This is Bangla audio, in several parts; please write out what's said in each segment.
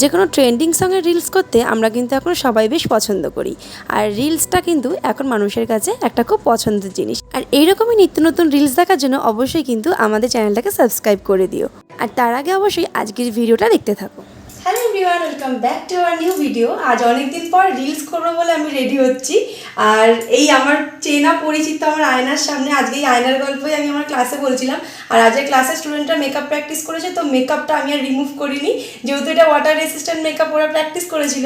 যে কোনো ট্রেন্ডিং সঙ্গে রিলস করতে আমরা কিন্তু এখন সবাই বেশ পছন্দ করি। আর রিলসটা কিন্তু এখন মানুষের কাছে একটা খুব পছন্দের জিনিস। আর এইরকমই নিত্য নতুন রিলস দেখার জন্য অবশ্যই কিন্তু আমাদের চ্যানেলটাকে সাবস্ক্রাইব করে দিও। আর তার আগে অবশ্যই আজকের ভিডিওটা দেখতে থাকো। Hello everyone welcome back to our new video আজ অনেকদিন পর রিলস করব বলে আমি রেডি হচ্ছি। আর এই আমার চেনা পরিচিত আমার আয়নার সামনে, আজকে এই আয়নার গল্পই আমি আমার ক্লাসে বলছিলাম। আর আজকে ক্লাসে স্টুডেন্টরা মেকআপ প্র্যাকটিস করেছে, তো মেকআপটা আমি আর রিমুভ করিনি। যেহেতু এটা ওয়াটার রেসিস্ট্যান্ট মেকআপ ওরা প্র্যাকটিস করেছিল।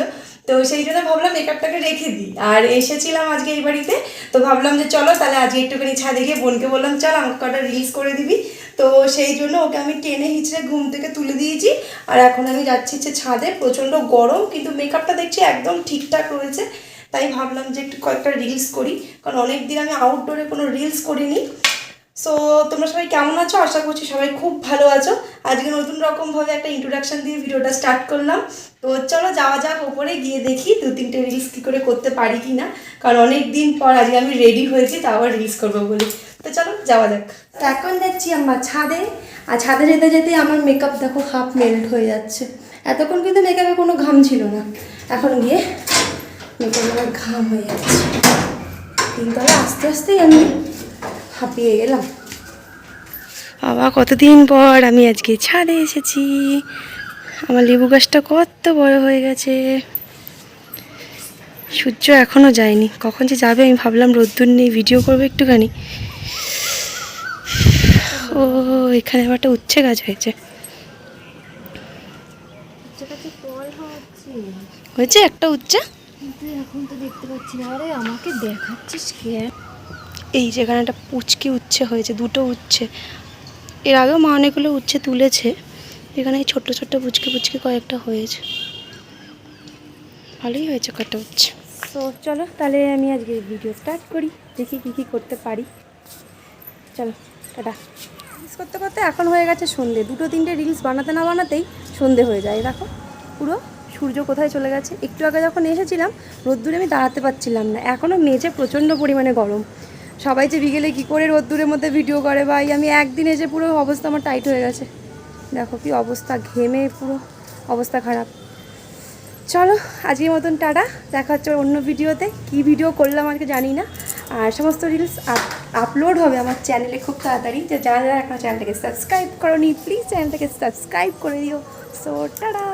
তো সেই জন্য ভাবলাম মেকআপটাকে রেখে দিই। আর এসেছিলাম আজকে এই বাড়িতে, তো ভাবলাম যে চলো তাহলে আজকে একটুখানি ছাদে গিয়ে বোনকে বললাম, চল আমাকে কটা রিলস করে দিবি। তো সেই জন্য ওকে আমি টেনে হিচড়ে ঘুম থেকে তুলে দিয়েছি। আর এখন আমি যাচ্ছি হচ্ছে ছাদে, প্রচণ্ড গরম, কিন্তু মেকআপটা দেখছি একদম ঠিকঠাক রয়েছে। তাই ভাবলাম যে একটু কয়েকটা রিলস করি, কারণ অনেক দিন আমি আউটডোরে কোনো রিলস করিনি। সো তোমরা সবাই কেমন আছো? আশা করছি সবাই খুব ভালো আছো। আজকে নতুন রকমভাবে একটা ইন্ট্রোডাকশান দিয়ে ভিডিওটা স্টার্ট করলাম। তো চলো যাওয়া যাক ওপরে, গিয়ে দেখি দু তিনটে রিলস কী করে করতে পারি কি না কারণ অনেক দিন পর আজকে আমি রেডি হয়েছি তা আবার রিলস করব বলে। তো চলো যাওয়া যাক। তো এখন যাচ্ছি আমার ছাদে। আর ছাদে যেতে যেতে আমার মেকআপ দেখো হাফ মেল্ট হয়ে যাচ্ছে। এতক্ষণ কিন্তু মেকআপে কোনো ঘাম ছিল না। এখন গিয়ে মেকআপে আমার ঘাম হয়ে যাচ্ছে। তিনতলা আস্তে আস্তেই আমি হাঁপিয়ে গেলাম বাবা কতদিন পর আমি আজকে ছাদে এসেছি। আমার লেবু গাছটা কত বড় হয়ে গেছে। সূর্য এখনও যায়নি। কখন যে যাবে আমি ভাবলাম রোদ্দুর নেই ভিডিও করব একটুখানি। ও এখানে আবার একটা উচ্ছে গাছ হয়েছে। হয়েছে একটা উচ্ছে? এখন তো দেখতে পাচ্ছি না। আরে আমাকে দেখাচ্ছিস কে? এই যেখানে একটা পুচকি উচ্ছে হয়েছে, দুটো উচ্ছে। এর আগেও মা অনেকগুলো উচ্ছে তুলেছে, এখানে এই ছোট্ট ছোট্ট পুচকি পুচকি কয়েকটা হয়েছে। ভালোই হয়েছে কয়েকটা উচ্ছে। তো চলো, তাহলে আমি আজকে ভিডিও স্টার্ট করি, দেখি কী কী করতে পারি। চলো, টাটা। রিলস করতে করতে এখন হয়ে গেছে সন্ধে। দুটো তিনটে রিলস বানাতে না বানাতেই সন্ধে হয়ে যায়। দেখো, পুরো সূর্য কোথায় চলে গেছে? একটু আগে যখন এসেছিলাম, রোদ্দুরে আমি দাঁড়াতে পারছিলাম না। এখনও মেঝে প্রচণ্ড পরিমাণে গরম। সবাই যে বিকেলে কী করে রোদ্দুরের মধ্যে ভিডিও করে ভাই, আমি একদিন এসে পুরো অবস্থা আমার টাইট হয়ে গেছে। দেখো কি অবস্থা, ঘেমে পুরো অবস্থা খারাপ। চলো, আজকের মতন টাটা, দেখা হচ্ছে অন্য ভিডিওতে কি ভিডিও করলাম আজকে জানি না। আর সমস্ত রিলস আপলোড হবে আমার চ্যানেলে খুব তাড়াতাড়ি। যে যারা যারা এখন চ্যানেলটাকে সাবস্ক্রাইব করো নি প্লিজ চ্যানেলটাকে সাবস্ক্রাইব করে দিও। So tata!